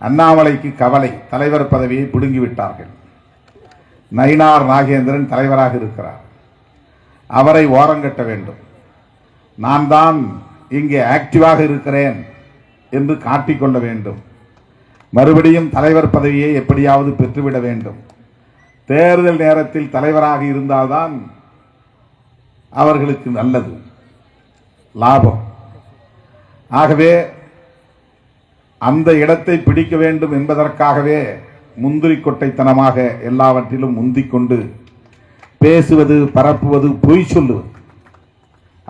அண்ணாமலைக்கு கவலை. தலைவர் பதவியை பிடுங்கிவிட்டார்கள். நயினார் நாகேந்திரன் தலைவராக இருக்கிறார். அவரை ஓரங்கட்ட வேண்டும். நான் தான் இங்கே ஆக்டிவாக இருக்கிறேன் என்று காட்டிக்கொள்ள வேண்டும். மறுபடியும் தலைவர் பதவியை எப்படியாவது பெற்றுவிட வேண்டும். தேர்தல் நேரத்தில் தலைவராக இருந்தால்தான் அவர்களுக்கு நல்லது. லாபம். ஆகவே அந்த இடத்தை பிடிக்க வேண்டும் என்பதற்காகவே முந்திரி கொட்டைத்தனமாக எல்லாவற்றிலும் முந்திக் கொண்டு பேசுவது பரப்புவது பொய் சொல்லுவது.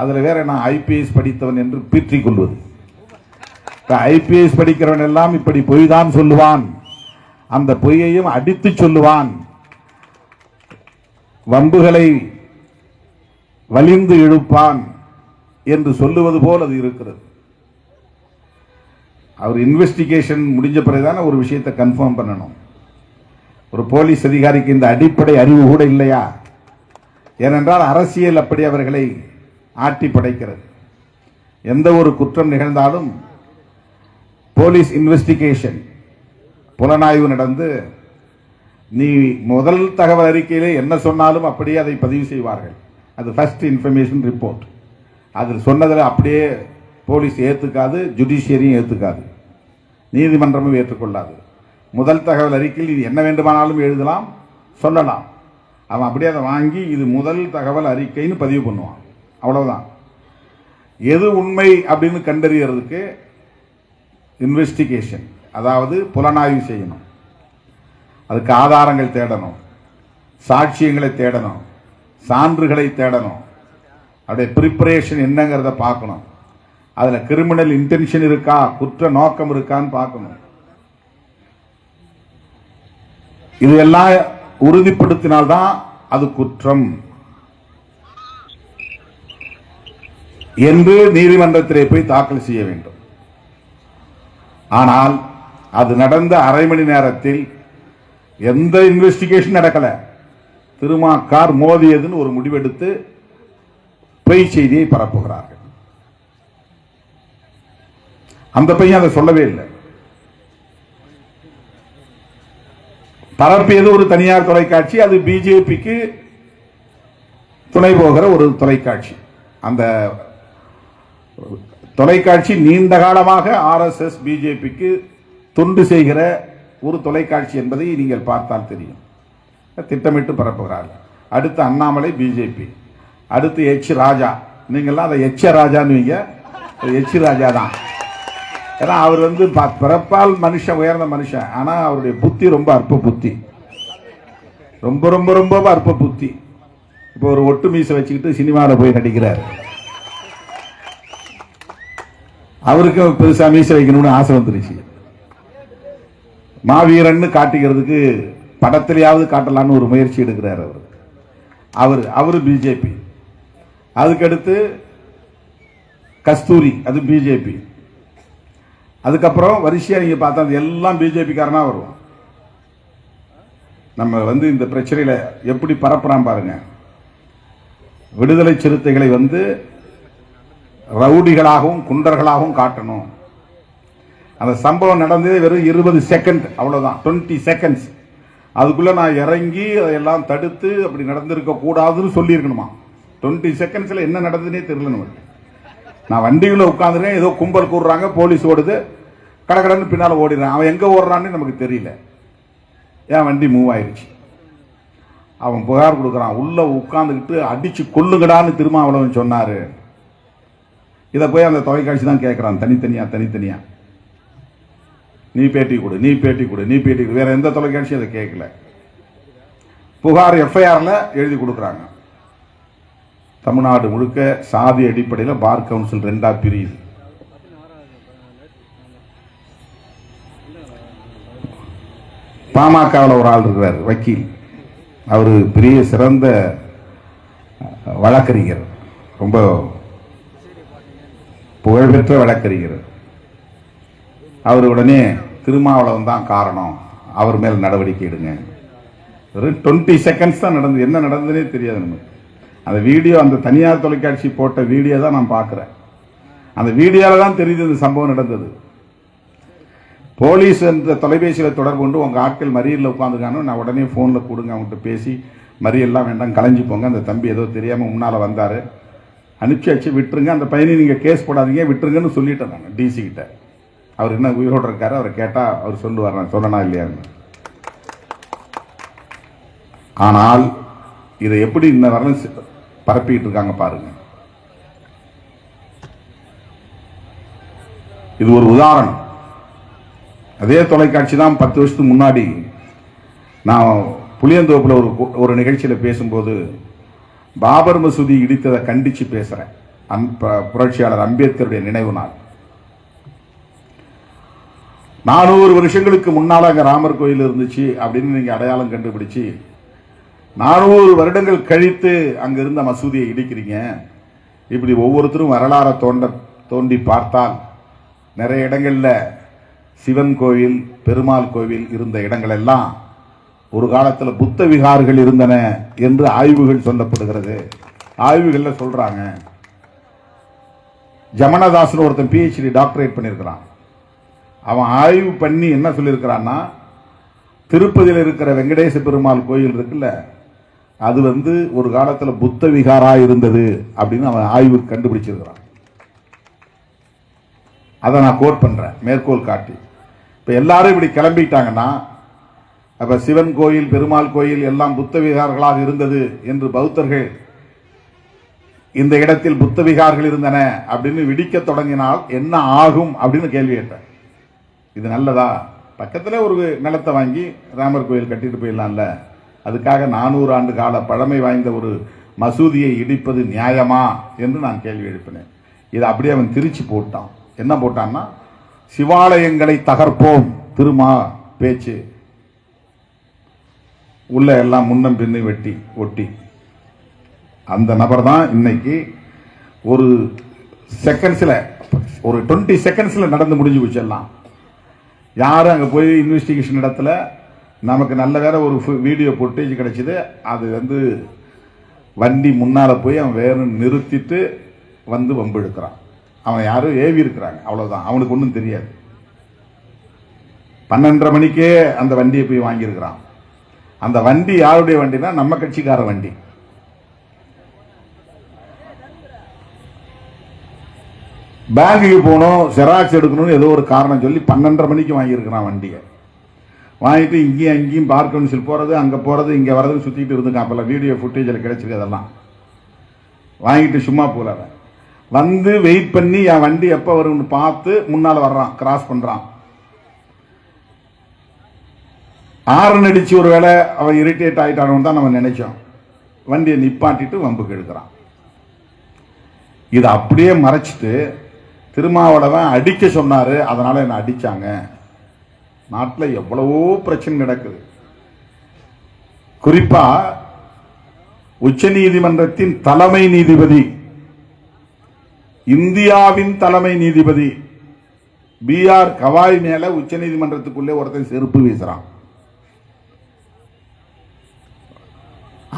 அதில் வேற நான் ஐபிஎஸ் படித்தவன் என்று பீற்றிக் கொள்வது. ஐபிஎஸ் படிக்கிறவன் எல்லாம் இப்படி பொய் தான் சொல்லுவான். அந்த பொய்யையும் அடித்து சொல்லுவான். வம்புகளை வலிந்து இழுப்பான் என்று சொல்லுவது போல் அது இருக்கிறது. அவர் இன்வெஸ்டிகேஷன் முடிஞ்ச பிறகுதானே ஒரு விஷயத்தை கன்ஃபார்ம் பண்ணணும். ஒரு போலீஸ் அதிகாரிக்கு இந்த அடிப்படை அறிவு கூட இல்லையா? ஏனென்றால் அரசியல் அப்படி அவர்களை ஆட்டி படைக்கிறது. எந்த ஒரு குற்றம் நிகழ்ந்தாலும் போலீஸ் இன்வெஸ்டிகேஷன் புலனாய்வு நடந்து நீ முதல் தகவல் அறிக்கையிலே என்ன சொன்னாலும் அப்படியே அதை பதிவு செய்வார்கள். அது ஃபர்ஸ்ட் இன்ஃபர்மேஷன் ரிப்போர்ட் அதில் சொன்னதில் அப்படியே போலீஸ் ஏற்றுக்காது ஜுடிஷியரியும் ஏற்றுக்காது நீதிமன்றமும் ஏற்றுக்கொள்ளாது. முதல் தகவல் அறிக்கையில் இது என்ன வேண்டுமானாலும் எழுதலாம் சொல்லலாம். அவன் அப்படியே அதை வாங்கி இது முதல் தகவல் அறிக்கைன்னு பதிவு பண்ணுவான். அவ்வளவுதான். எது உண்மை அப்படின்னு கண்டறியறதுக்கு இன்வெஸ்டிகேஷன் அதாவது புலனாய்வு செய்யணும். அதுக்கு ஆதாரங்கள் தேடணும். சாட்சியங்களை தேடணும். சான்றுகளை தேடணும். அப்படியே ப்ரிப்பரேஷன் என்னங்கிறத பார்க்கணும். அதில் கிரிமினல் இன்டென்ஷன் இருக்கா குற்ற நோக்கம் இருக்கான்னு பார்க்கணும். இது எல்லாம் உறுதிப்படுத்தினால்தான் அது குற்றம். என்று நீதிமன்றத்திலே போய் தாக்கல் செய்ய வேண்டும். ஆனால் அது நடந்த அரை மணி நேரத்தில் எந்த இன்வெஸ்டிகேஷன் நடக்கல. திருமாக்கார் மோதியதுன்னு ஒரு முடிவெடுத்து பொய் செய்தியை பரப்புகிறார்கள். அந்த பையன் அதை சொல்லவே இல்லை. பரப்பியது ஒரு தனியார் தொலைக்காட்சி அது பிஜேபிக்கு துணை போகிற ஒரு தொலைக்காட்சி. அந்த தொலைக்காட்சி நீண்ட காலமாக ஆர்எஸ்எஸ் பிஜேபிக்கு தொண்டு செய்கிற ஒரு தொலைக்காட்சி என்பதை நீங்கள் பார்த்தால் தெரியும். திட்டமிட்டு பரப்புகிறார்கள். அடுத்து அண்ணாமலை பிஜேபி அடுத்து எச் ராஜா. நீங்கள்லாம் அதை எச்ச ராஜான்னு எச் ராஜா தான். ஏன்னா அவர் வந்து பிறப்பால் மனுஷன் உயர்ந்த மனுஷன். ஆனா அவருடைய புத்தி ரொம்ப அற்ப புத்தி. ரொம்ப ரொம்ப ரொம்ப அற்ப புத்தி. இப்போ ஒரு ஒட்டு மீசை வச்சுக்கிட்டு சினிமாவில் போய் நடிக்கிறார். அவருக்கும் பெருசாக மீசை வைக்கணும்னு ஆசை வந்துருச்சு. மாவீரன்னு காட்டிக்கிறதுக்கு படத்திலேயாவது காட்டலான்னு ஒரு முயற்சி எடுக்கிறார் அவர். அவர் அவர் பிஜேபி அதுக்கடுத்து கஸ்தூரி அது பிஜேபி அதுக்கப்புறம் வரிசையா நீங்க பார்த்தா அது எல்லாம் பிஜேபி காரனா வரும் நம்ம வந்து இந்த பிரச்சனையில எப்படி பரப்புறான் பாருங்க. விடுதலை சிறுத்தைகளை வந்து ரவுடிகளாகவும் குண்டர்களாகவும் காட்டணும். அந்த சம்பவம் நடந்தது வெறும் இருபது செகண்ட் அவ்வளவுதான். டுவெண்ட்டி செகண்ட்ஸ் அதுக்குள்ள நான் இறங்கி அதையெல்லாம் தடுத்து அப்படி நடந்திருக்க கூடாதுன்னு சொல்லியிருக்கணுமா டுவெண்ட்டி செகண்ட்ஸில் என்ன நடந்ததுன்னே தெரியல நமக்கு நான் வண்டியில் உட்காந்துருக்கேன் ஏதோ கும்பல் கூடுறாங்க போலீஸ் ஓடுது. கடக்கடன்னு பின்னால் ஓடிடுறான். அவன் எங்கே ஓடுறான்னு நமக்கு தெரியல. ஏன் வண்டி மூவ் ஆயிடுச்சு அவன் புகார் கொடுக்குறான். உள்ளே உட்காந்துக்கிட்டு அடித்து கொல்லுங்கடான்னு திருமாவளவன் சொன்னார். இதை போய் அந்த தொலைக்காட்சி தான் கேட்குறான். தனித்தனியாக தனித்தனியாக நீ பேட்டி கொடு நீ பேட்டி கொடு நீ பேட்டி கொடு. வேறு எந்த தொலைக்காட்சியும் அதை கேட்கல. புகார் எஃப்ஐஆரில் எழுதி கொடுக்குறாங்க. தமிழ்நாடு முழுக்க சாதி அடிப்படையில் பார் கவுன்சில் ரெண்டாக பிரியுது. பாமகவில் ஒரு ஆள் இருக்கிறார் வக்கீல். அவர் பெரிய சிறந்த வழக்கறிஞர். ரொம்ப புகழ்பெற்ற வழக்கறிஞர். அவர் உடனே திருமாவளவன் தான் காரணம். அவர் மேல் நடவடிக்கை எடுங்க. டுவெண்ட்டி செகண்ட்ஸ் தான் நடந்தது. என்ன நடந்ததுனே தெரியாது நமக்கு. அந்த வீடியோ அந்த தனியார் தொலைக்காட்சி போட்ட வீடியோ தான் நான் பார்க்குறேன். அந்த வீடியோவில் தான் தெரியுது இந்த சம்பவம் நடந்தது. போலீஸ் என்ற தொலைபேசியில் தொடர்பு கொண்டு உங்கள் ஆட்கள் மறியலில் உட்காந்துருக்கானு நான் உடனே ஃபோனில் கொடுங்க அவங்ககிட்ட பேசி மறியெல்லாம் வேண்டாம் கலைஞ்சு போங்க அந்த தம்பி ஏதோ தெரியாமல் முன்னால் வந்தார். அனுப்பிச்சி வச்சு விட்டுருங்க அந்த பையனை நீங்கள் கேஸ் போடாதீங்க விட்டுருங்கன்னு சொல்லிட்டேன் நான் டிசி கிட்ட. அவர் என்ன உயிரோடு இருக்காரு அவரை கேட்டால் அவர் சொல்லுவார் நான் சொல்லனா இல்லையான்னு ஆனால் இதை எப்படி இன்ன வரலும் சி- பரப்பிட்டு இருக்காங்க பாருங்க. இது ஒரு உதாரணம். அதே தொலைக்காட்சி தான் பத்து வருஷத்துக்கு முன்னாடி நான் புளியந்தோப்பில் ஒரு ஒரு நிகழ்ச்சியில் பேசும்போது பாபர் மசூதி இடித்ததை கண்டித்து பேசுகிறேன் அம்- புரட்சியாளர் அம்பேத்கருடைய நினைவு நாள். நானூறு வருஷங்களுக்கு முன்னால அங்கே ராமர் கோயில் இருந்துச்சு அப்படின்னு நீங்கள் அடையாளம் கண்டுபிடிச்சு நானூறு வருடங்கள் கழித்து அங்கிருந்த மசூதியை இடிக்கிறீங்க. இப்படி ஒவ்வொருத்தரும் வரலாற தோண்ட தோண்டி பார்த்தால் நிறைய இடங்களில் சிவன் கோவில் பெருமாள் கோவில் இருந்த இடங்கள் எல்லாம் ஒரு காலத்தில் புத்த விகார்கள் இருந்தன என்று ஆய்வுகள் சொல்லப்படுகிறது. ஆய்வுகளில் சொல்கிறாங்க ஜமனதாசன் ஒருத்தன் பிஹெச்டி டாக்டரேட் பண்ணியிருக்கிறான். அவன் ஆய்வு பண்ணி என்ன சொல்லியிருக்கிறான்னா திருப்பதியில் இருக்கிற வெங்கடேச பெருமாள் கோயில் இருக்குல்ல அது வந்து ஒரு காலத்தில் புத்த விகாரா இருந்தது அப்படின்னு அவன் ஆய்வு கண்டுபிடிச்சிருக்கிறான். அதை நான் கோட் பண்றேன் மேற்கோள் காட்டி. இப்போ எல்லாரும் இப்படி கிளம்பிட்டாங்கன்னா அப்போ சிவன் கோயில் பெருமாள் கோயில் எல்லாம் புத்த விகார்களாக இருந்தது என்று பௌத்தர்கள் இந்த இடத்தில் புத்த விகார்கள் இருந்தன அப்படின்னு விடிக்க தொடங்கினால் என்ன ஆகும் அப்படின்னு கேள்வி கேட்டேன். இது நல்லதா? பக்கத்தில் ஒரு நிலத்தை வாங்கி ராமர் கோயில் கட்டிட்டு போயிடலாம்ல. அதுக்காக நானூறு ஆண்டு கால பழமை வாய்ந்த ஒரு மசூதியை இடிப்பது நியாயமா என்று நான் கேள்வி எழுப்பினேன். இதை அப்படியே அவன் திருச்சி போட்டான். என்ன போட்டான்னா சிவாலயங்களை தகர்ப்போம். திருமா பேச்சு. உள்ள எல்லாம் முன்னம் பின்னு வெட்டி ஒட்டி. அந்த நபர் தான் இன்னைக்கு ஒரு செகண்ட்ஸில் ஒரு டுவெண்ட்டி செகண்ட்ஸில் நடந்து முடிஞ்சு போச்சு எல்லாம். யாரும் அங்கே போய் இன்வெஸ்டிகேஷன் இடத்துல நமக்கு நல்ல வேற ஒரு வீடியோ ஃபுட்டேஜ் கிடைச்சிது. அது வந்து வண்டி முன்னால் போய் அவன் வேற நிறுத்திட்டு வந்து வம்பு எடுக்கிறான் அவன் யாரும் ஏவி இருக்கிறாங்க. அவ்வளோதான் அவனுக்கு ஒன்றும் தெரியாது. பன்னெண்டரை மணிக்கே அந்த வண்டியை போய் வாங்கியிருக்கிறான். அந்த வண்டி யாருடைய வண்டினா நம்ம கட்சிக்கார வண்டி. பேங்குக்கு போகணும் ஜெராக்ஸ் எடுக்கணும்னு ஏதோ ஒரு காரணம் சொல்லி பன்னெண்டரை மணிக்கு வாங்கியிருக்கிறான் வண்டியை. வாங்கிட்டு இங்கேயும் அங்கேயும் பார்க் கவுன்சில் போகிறது அங்கே போகிறது இங்கே வர்றதுன்னு சுற்றிட்டு இருந்துக்கான் அப்போல்லாம் வீடியோ ஃபுட்டேஜில் கிடச்சிருக்கு அதெல்லாம். வாங்கிட்டு சும்மா போல வந்து வெயிட் பண்ணி என் வண்டி எப்போ வரும்னு பார்த்து முன்னால் வர்றான் கிராஸ் பண்ணுறான் ஆரன் அடித்து ஒரு வேளை அவன் இரிட்டேட் ஆகிட்டானு தான் நம்ம நினைச்சோம். வண்டியை நிப்பாட்டிட்டு வம்புக்கு எடுக்கிறான் இதை அப்படியே மறைச்சிட்டு திருமாவளவன் அடிக்க சொன்னார் அதனால் என்னை அடிச்சாங்க. நாட்டில் எவ்வளவோ பிரச்சனை நடக்குது. குறிப்பா உச்ச நீதிமன்றத்தின் தலைமை நீதிபதி இந்தியாவின் தலைமை நீதிபதி பி ஆர் கவாய் மேல உச்சநீதிமன்றத்துக்குள்ளே ஒருத்தன் செருப்பு வீசுறான்.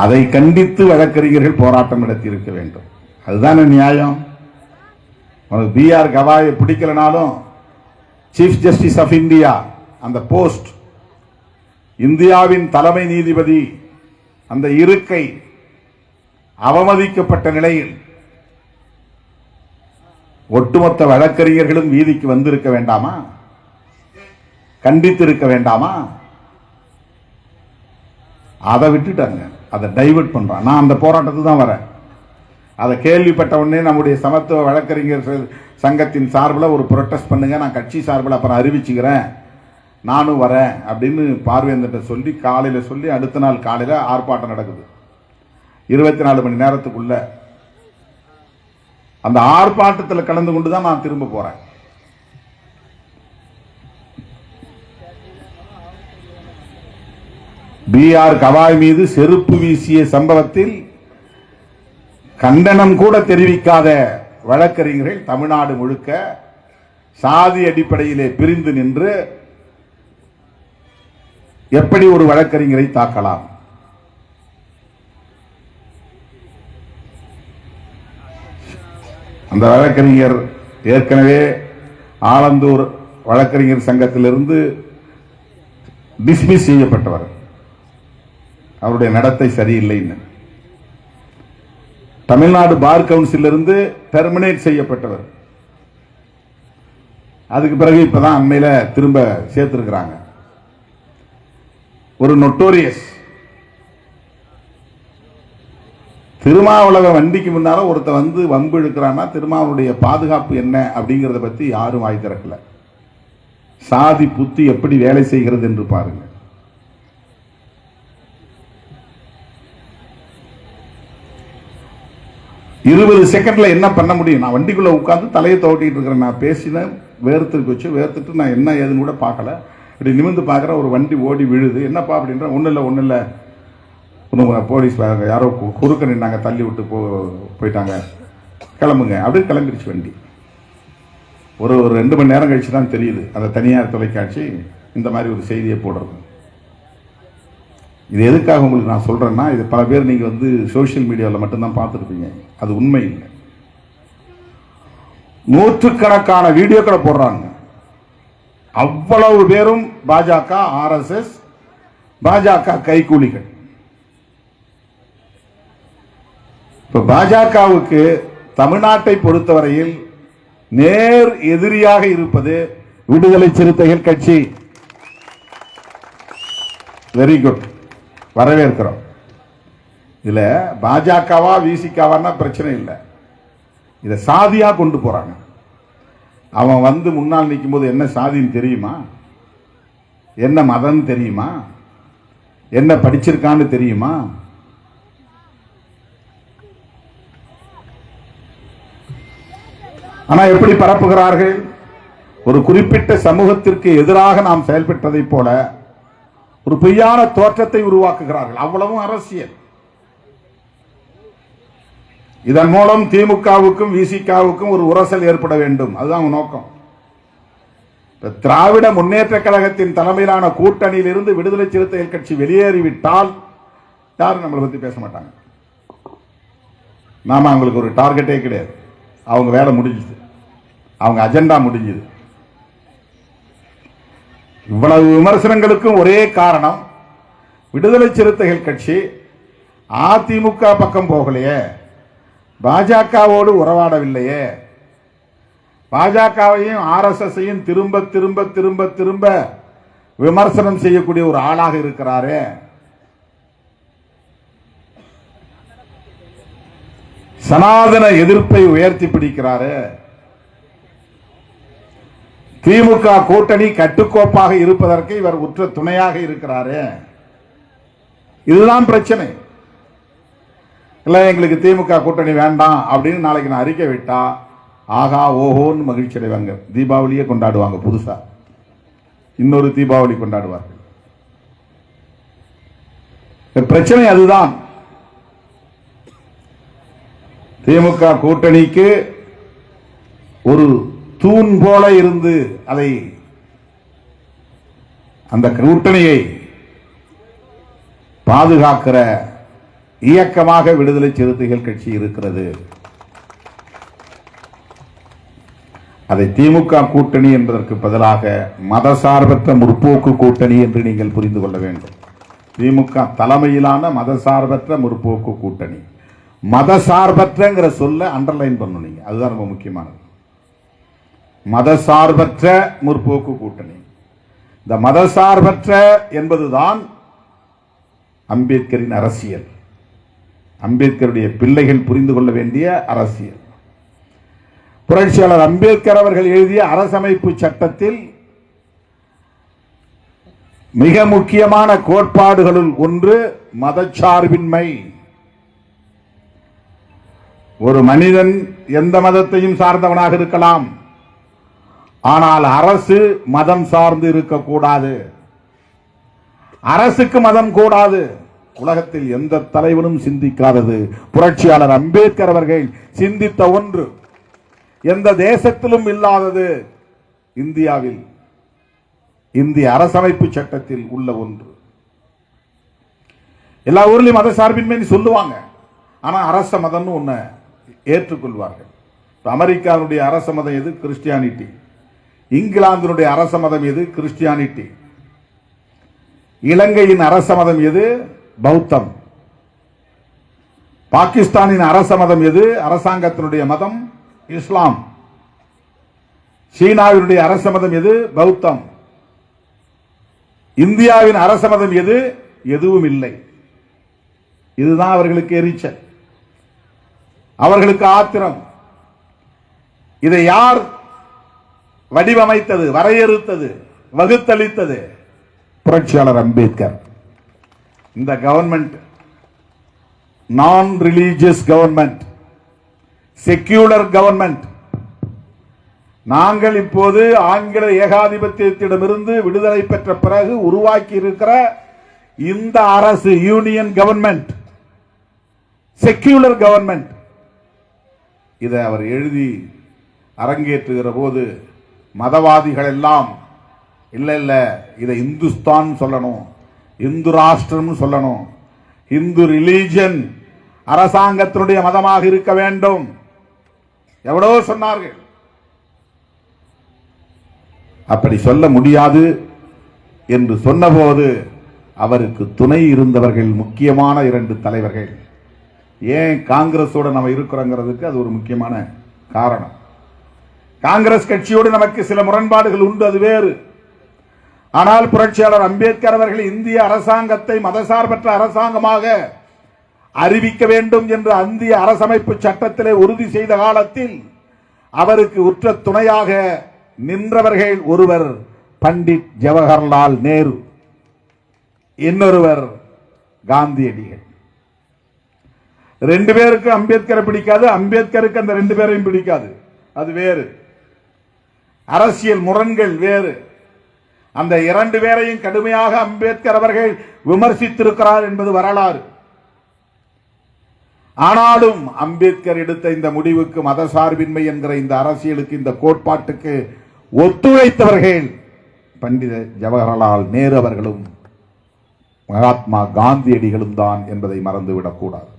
அதை கண்டித்து வழக்கறிஞர்கள் போராட்டம் நடத்தி இருக்க வேண்டும். அதுதானே நியாயம். உனக்கு பி ஆர் கவாயை பிடிக்கலனாலும் சீஃப் ஜஸ்டிஸ் ஆஃப் இந்தியா அந்த போஸ்ட். இந்தியாவின் தலைமை நீதிபதி அந்த இருக்கை அவமதிக்கப்பட்ட நிலையில் ஒட்டுமொத்த வழக்கறிஞர்களும் வீதிக்கு வந்திருக்க வேண்டாமா? கண்டித்திருக்க வேண்டாமா? அதை விட்டுட்டாங்க. அதை டைவெர்ட் பண்றான். நான் அந்த போராட்டத்துக்கு தான் வரேன். அதை கேள்விப்பட்ட உடனே நம்முடைய சமத்துவ வழக்கறிஞர் ச- சங்கத்தின் சார்பில் ஒரு ப்ரொட்டஸ்ட் பண்ணுங்க. நான் கட்சி சார்பில் அப்புறம் அறிவிச்சுக்கிறேன். நானும் வரேன் அப்படின்னு பார்வேந்தர்கிட்ட சொல்லி காலையில் சொல்லி அடுத்த நாள் காலையில் ஆர்ப்பாட்டம் நடக்குது. இருபத்தி நாலு மணி நேரத்துக்குள்ள. அந்த ஆர்ப்பாட்டத்தில் கலந்து கொண்டு தான் நான் திரும்ப போறேன். பி ஆர் கவாய் மீது செருப்பு வீசிய சம்பவத்தில் கண்டனம் கூட தெரிவிக்காத வழக்கறிஞர்கள் தமிழ்நாடு முழுக்க சாதி அடிப்படையிலே பிரிந்து நின்று எப்படி ஒரு வழக்கறிஞரை தாக்கலாம்? அந்த வழக்கறிஞர் ஏற்கனவே ஆலந்தூர் வழக்கறிஞர் சங்கத்திலிருந்து டிஸ்மிஸ் செய்யப்பட்டவர். அவருடைய நடத்தை சரியில்லைன்னு. தமிழ்நாடு பார் கவுன்சிலிருந்து டெர்மினேட் செய்யப்பட்டவர். அதுக்கு பிறகு இப்பதான் அண்மையில திரும்ப சேர்த்திருக்கிறாங்க. ஒரு நொட்டோரியஸ் திருமாவளவன் வண்டிக்கு முன்னால ஒருத்த வந்து வம்பு இழுக்கிறான்னா திருமாவளுடைய பாதுகாப்பு என்ன அப்படிங்கிறத பத்தி யாரும் வாய் திறக்கல. சாதி புத்தி எப்படி வேலை செய்கிறது என்று பாருங்க. இருபது செகண்ட்ல என்ன பண்ண முடியும்? நான் வண்டிக்குள்ள உட்கார்ந்து தலையை துவட்டிட்டு இருக்கிறேன். நான் பேசினேன் வேர்த்துக்கு வச்சு வேர்த்துட்டு நான் என்ன ஏதுன்னு கூட பார்க்கல. இப்படி நிமிந்து பார்க்குற ஒரு வண்டி ஓடி விழுது. என்னப்பா அப்படின்ற ஒன்றும் இல்லை ஒன்றும் இல்லை. ஒன்றும் போலீஸ் யாரோ கு- குறுக்க நின்னாங்க தள்ளி விட்டு போ போயிட்டாங்க. கிளம்புங்க. அப்படியே கிளம்பிடுச்சு வண்டி. ஒரு ஒரு ரெண்டு மணி நேரம் கழிச்சு தான் தெரியுது. அந்த தனியார் தொலைக்காட்சி இந்த மாதிரி ஒரு செய்தியை போடுறது. இது எதுக்காக உங்களுக்கு நான் சொல்கிறேன்னா இது பல பேர் நீங்கள் வந்து சோஷியல் மீடியாவில் மட்டும்தான் பார்த்துருப்பீங்க. அது உண்மை இல்லை. நூற்றுக்கணக்கான வீடியோக்களை போடுறாங்க. அவ்வளவு பேரும் பாஜக ஆர்எஸ்எஸ் பாஜக கைக்கூலிகள் இப்ப பாஜகவுக்கு தமிழ்நாட்டை பொறுத்தவரையில் நேர் எதிரியாக இருப்பது விடுதலை சிறுத்தைகள் கட்சி. வெரி குட் வரவேற்கிறோம். இதுல பாஜகவா விசிகாவான்னா பிரச்சனை இல்லை. இதை சாதியா கொண்டு போறாங்க. அவன் வந்து முன்னால் நிற்கும்போது என்ன சாதின்னு தெரியுமா? என்ன மதம் தெரியுமா? என்ன படிச்சிருக்கான்னு தெரியுமா? ஆனா எப்படி பரப்புகிறார்கள்? ஒரு குறிப்பிட்ட சமூகத்திற்கு எதிராக நாம் செயல்பட்டதை போல ஒரு பொய்யான தோற்றத்தை உருவாக்குகிறார்கள். அவ்வளவும் அரசியல். இதன் மூலம் திமுகவுக்கும் விசிகாவுக்கும் ஒரு உரசல் ஏற்பட வேண்டும். அதுதான் அவங்க நோக்கம். திராவிட முன்னேற்ற கழகத்தின் தலைமையிலான கூட்டணியில் இருந்து விடுதலை சிறுத்தைகள் கட்சி வெளியேறிவிட்டால் யாரும் நம்மளை பத்தி பேச மாட்டாங்க. நாம அவங்களுக்கு ஒரு டார்கெட்டே கிடையாது. அவங்க வேலை முடிஞ்சுது. அவங்க அஜெண்டா முடிஞ்சுது. இவ்வளவு விமர்சனங்களுக்கும் ஒரே காரணம் விடுதலை சிறுத்தைகள் கட்சி அதிமுக பக்கம் போகலையே. பாஜகவோடு உறவாடவில்லையே. பாஜகவையும் ஆர்எஸ்எஸையும் திரும்ப திரும்ப திரும்ப திரும்ப விமர்சனம் செய்யக்கூடிய ஒரு ஆளாக இருக்கிறாரே. சனாதன எதிர்ப்பை உயர்த்தி பிடிக்கிறாரு. திமுக கூட்டணி கட்டுக்கோப்பாக இருப்பதற்கு இவர் உற்ற துணையாக இருக்கிறாரு. இதுதான் பிரச்சனை. இல்லை எங்களுக்கு திமுக கூட்டணி வேண்டாம் அப்படின்னு நாளைக்கு நான் அறிக்கை விட்டால் ஆகா ஓஹோன்னு மகிழ்ச்சி அடைவாங்க. தீபாவளியே கொண்டாடுவாங்க புதுசா. இன்னொரு தீபாவளி கொண்டாடுவார்கள். இந்த பிரச்சனை அதுதான். திமுக கூட்டணிக்கு ஒரு தூண் போல இருந்து அதை அந்த கூட்டணியை பாதுகாக்கிற இயக்கமாக விடுதலை சிறுத்தைகள் கட்சி இருக்கிறது. அதை திமுக கூட்டணி என்பதற்கு பதிலாக மதசார்பற்ற முற்போக்கு கூட்டணி என்று நீங்கள் புரிந்து கொள்ள வேண்டும். திமுக தலைமையிலான மதசார்பற்ற முற்போக்கு கூட்டணி. மதசார்பற்றங்கிற சொல்ல அண்டர்லைன் பண்ணணும் நீங்க. அதுதான் ரொம்ப முக்கியமானது. மதசார்பற்ற முற்போக்கு கூட்டணி. இந்த மதசார்பற்ற என்பதுதான் அம்பேத்கரின் அரசியல். அம்பேத்கருடைய பிள்ளைகள் புரிந்து கொள்ள வேண்டிய அரசியல். புரட்சியாளர் அம்பேத்கர் அவர்கள் எழுதிய அரசமைப்பு சட்டத்தில் மிக முக்கியமான கோட்பாடுகளுள் ஒன்று மதச்சார்பின்மை. ஒரு மனிதன் எந்த மதத்தையும் சார்ந்தவனாக இருக்கலாம். ஆனால் அரசு மதம் சார்ந்து இருக்கக்கூடாது. அரசுக்கு மதம் கூடாது. உலகத்தில் எந்த தலைவனும் சிந்திக்காதது. புரட்சியாளர் அம்பேத்கர் அவர்கள் சிந்தித்த ஒன்று எந்த தேசத்திலும் இல்லாதது இந்தியாவில் இந்திய அரசமைப்பு சட்டத்தில் உள்ள ஒன்று. எல்லா ஊர்லயும் மத சார்பின்மை சொல்லுவாங்க. ஆனா அரச மதம்னு ஒண்ண ஏற்றுக்கொள்வார்கள். அமெரிக்காவுடைய அரச மதம் எது? கிறிஸ்டியானிட்டி. இங்கிலாந்தினுடைய அரச மதம் எது? கிறிஸ்டியானிட்டி. இலங்கையின் அரச மதம் எது? பௌத்தம். பாகிஸ்தானின் அரச மதம் எது? அரசாங்கத்தினுடைய மதம் இஸ்லாம். சீனாவினுடைய அரச மதம் எது? பௌத்தம். இந்தியாவின் அரச மதம் எது? எதுவும் இல்லை. இதுதான் அவர்களுக்கு எரிச்சல். அவர்களுக்கு ஆத்திரம். இதை யார் வடிவமைத்தது வரையறுத்தது வகுத்தளித்தது? புரட்சியாளர் அம்பேத்கர். இந்த கவர்மெண்ட் நான் ரிலீஜியஸ் கவர்மெண்ட் செக்யூலர் கவர்மெண்ட் நாங்கள் இப்போது ஆங்கில ஏகாதிபத்தியத்திடமிருந்து விடுதலை பெற்ற பிறகு உருவாக்கி இருக்கிற இந்த அரசு யூனியன் கவர்மெண்ட் செக்யூலர் கவர்மெண்ட் இதை அவர் எழுதி அரங்கேற்றுகிற போது மதவாதிகள் எல்லாம் இல்லை இல்லை இதை இந்துஸ்தான் சொல்லணும். இந்து ராஷ்டிரம் சொல்லணும். இந்து ரிலீஜன் அரசாங்கத்தினுடைய மதமாக இருக்க வேண்டும். எவ்வளவோ சொன்னார்கள்? அப்படி சொல்ல முடியாது என்று சொன்னபோது அவருக்கு துணை இருந்தவர்கள் முக்கியமான இரண்டு தலைவர்கள். ஏன் காங்கிரஸோட நம்ம இருக்கிறோங்கிறதுக்கு அது ஒரு முக்கியமான காரணம். காங்கிரஸ் கட்சியோடு நமக்கு சில முரண்பாடுகள் உண்டு அது வேறு. ஆனால் புரட்சியாளர் அம்பேத்கர் அவர்கள் இந்திய அரசாங்கத்தை மதசார்பற்ற அரசாங்கமாக அறிவிக்க வேண்டும் என்று அந்திய அரசமைப்பு சட்டத்திலே உறுதி செய்த காலத்தில் அவருக்கு உற்ற துணையாக நின்றவர்கள் ஒருவர் பண்டிட் ஜவஹர்லால் நேரு இன்னொருவர் காந்தியடிகள் ரெண்டு பேருக்கு அம்பேத்கரை பிடிக்காது அம்பேத்கருக்கு அந்த ரெண்டு பேரையும் பிடிக்காது. அது வேறு. அரசியல் முரண்கள் வேறு. அந்த இரண்டு பேரையும் கடுமையாக அம்பேத்கர் அவர்கள் விமர்சித்திருக்கிறார் என்பது வரலாறு. ஆனாலும் அம்பேத்கர் எடுத்த இந்த முடிவுக்கு மதசார்பின்மை என்கிற இந்த அரசியலுக்கு இந்த கோட்பாட்டுக்கு ஒத்துழைத்தவர்கள் பண்டித ஜவஹர்லால் நேரு அவர்களும் மகாத்மா காந்தியடிகளும் தான் என்பதை மறந்துவிடக்கூடாது.